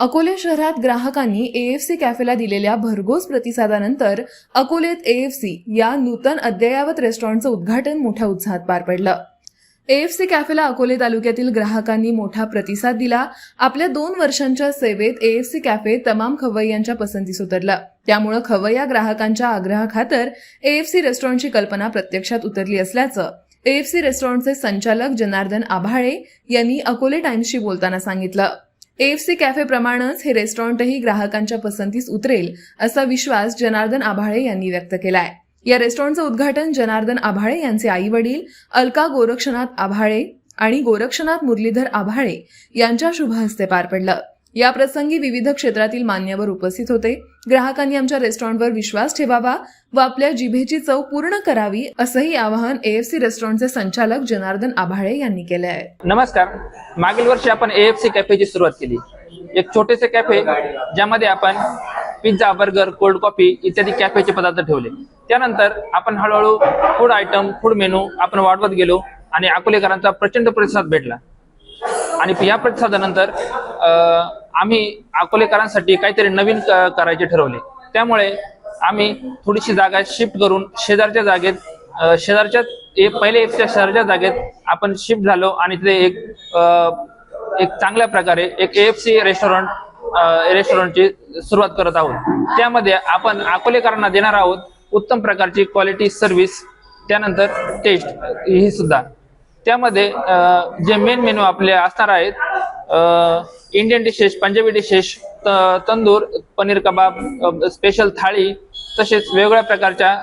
अकोले शहरात ग्राहकांनी एएफसी कॅफेला दिलेल्या भरघोस प्रतिसादानंतर अकोलेत एएफसी या नूतन अद्ययावत रेस्टॉरंटचं उद्घाटन मोठ्या उत्साहात पार पडलं. एएफसी कॅफेला अकोले तालुक्यातील ग्राहकांनी मोठा प्रतिसाद दिला. आपल्या दोन वर्षांच्या सेवेत एएफसी कॅफे तमाम खवय्यांच्या पसंतीस उतरलं त्यामुळं खवय्या ग्राहकांच्या आग्रहाखातर एएफसी रेस्टॉरंटची कल्पना प्रत्यक्षात उतरली असल्याचं एएफसी रेस्टॉरंटचे संचालक जनार्दन आभाळे यांनी अकोले टाइम्सशी बोलताना सांगितलं. एएफसी कॅफेप्रमाणेच हे रेस्टॉरंटही ग्राहकांच्या पसंतीस उतरेल असा विश्वास जनार्दन आभाळे यांनी व्यक्त केलाय. या रेस्टॉरंटचं उद्घाटन जनार्दन आभाळे यांचे आई वडील अलका गोरक्षनाथ आभाळे आणि गोरक्षनाथ मुरलीधर आभाळे यांच्या शुभहस्ते पार पडलं. या प्रसंगी विविध क्षेत्रातील मान्यवर उपस्थित होते. ग्राहकांनी आमच्या रेस्टॉरंटवर विश्वास ठेवावा व आपल्या जिभेची चव पूर्ण करावी असंही आवाहन एएफसी रेस्टॉरंटचे संचालक जनार्दन आभाळे यांनी केले आहे नमस्कार. मागील वर्षी आपण एएफसी कॅफेची सुरुवात केली. एक छोटेसे कॅफे ज्यामध्ये आपण पिझ्झा बर्गर कोल्ड कॉफी इत्यादी कॅफेचे पदार्थ ठेवले. त्यानंतर आपण हळूहळू फूड आयटम फूड मेनू आपण वाढवत गेलो आणि अकोलेकरांचा प्रचंड प्रतिसाद भेटला. आणि या प्रतिसादानंतर आम्ही अकोलेकरांसाठी काहीतरी नवीन करायचे ठरवले. त्यामुळे आम्ही थोडीशी जागा शिफ्ट करून शेजारच्या जागेत शेजारच्या ए- पहिले एकच्या शेजारच्या जागेत आपण शिफ्ट झालो आणि तिथे एक एक चांगल्या प्रकारे एक एफ सी रेस्टॉरंट रेस्टॉरंटची सुरुवात करत आहोत. त्यामध्ये आपण अकोलेकरांना देणार आहोत उत्तम प्रकारची क्वालिटी सर्व्हिस त्यानंतर टेस्ट ही सुद्धा. त्यामध्ये जे मेन मेनू आपले असणार आहेत Indian dishes Punjabi dishes tandoor paneer kebab special thali तसेच वेगवेगळ्या प्रकारच्या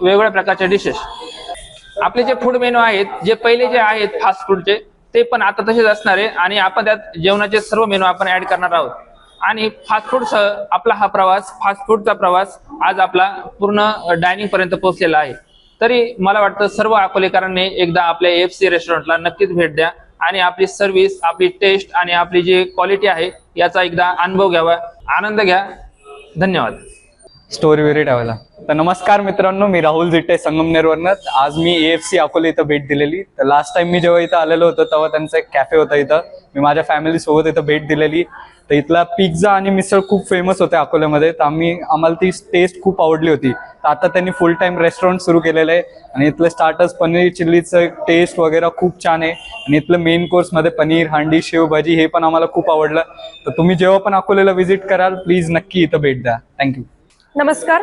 वेगवेगळ्या प्रकारच्या डिशेस आपले जे फूड मेनू आहेत जे पहिले जे आहेत फास्ट फूडचे ते पण आता तसेच असणार आहे आणि आपण त्यात जेवणाचे सर्व मेनू आपण ऍड करणार आहोत. आणि फास्ट फूडसह आपला हा प्रवास फास्ट फूडचा प्रवास आज आपला पूर्ण डायनिंग पर्यंत पोहोचलेला आहे. तरी मला वाटतं सर्व अकोलेकरांनी एकदा आपल्या एफ सी रेस्टॉरंटला नक्कीच भेट द्या. आणि आपली सर्व्हिस आपली टेस्ट आणि आपली जी क्वालिटी आहे याचा एकदा अनुभव घ्यावा. आनंद घ्या. धन्यवाद. स्टोरी वेरी ठेवायला. तर नमस्कार मित्रांनो मी राहुल जिट्टे संगमनेरवरनं आज मी ए एफ सी अकोले इथं भेट दिलेली. तर लास्ट टाइम मी जेव्हा इथं आलेलो होतो तेव्हा त्यांचा एक कॅफे होता इथं. मी माझ्या फॅमिलीसोबत इथं भेट दिलेली. तर इथला पिझ्झा आणि मिसळ खूप फेमस होते अकोल्यामध्ये. तर आम्ही आम्हाला ती टेस्ट खूप आवडली होती. तर आता त्यांनी फुल टाईम रेस्टॉरंट सुरू केलेलं आहे. आणि इथलं स्टार्टर्स पनीर चिल्लीचं टेस्ट वगैरे खूप छान आहे. आणि इथलं मेन कोर्समध्ये पनीर हांडी शेवभाजी हे पण आम्हाला खूप आवडलं. तर तुम्ही जेव्हा पण अकोल्याला व्हिजिट कराल प्लीज नक्की इथं भेट द्या. थँक्यू नमस्कार.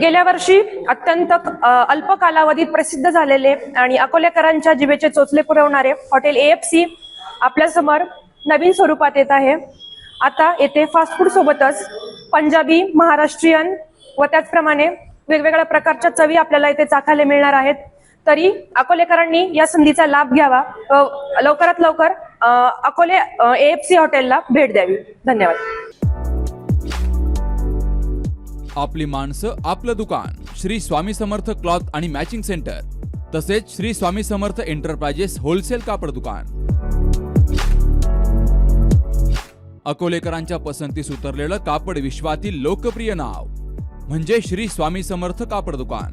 गेल्या वर्षी अत्यंत अल्प कालावधीत प्रसिद्ध झालेले आणि अकोल्याकरांच्या जिभेचे चोचले पुरवणारे हॉटेल ए एफ सी आपल्यासमोर नवीन स्वरूपात येत आहे. आता येथे फास्ट फूड सोबतच पंजाबी महाराष्ट्रीयन व त्याचप्रमाणे वेगवेगळ्या प्रकारच्या चवी आपल्याला इथे चाखायला मिळणार आहेत. तरी अकोलेकरांनी या संधीचा लाभ घ्यावा. लवकरात लवकर अकोले ए एफ सी हॉटेलला भेट द्यावी. धन्यवाद. आपली माणसं आपलं दुकान. श्री स्वामी समर्थ क्लॉथ आणि मॅचिंग सेंटर. तसेच श्री स्वामी समर्थ एंटरप्राइजेस होलसेल कापड दुकान. अकोलेकरांच्या पसंतीस उतरलेलं कापड विश्वातील लोकप्रिय नाव. म्हणजे श्री स्वामी समर्थ कापड दुकान.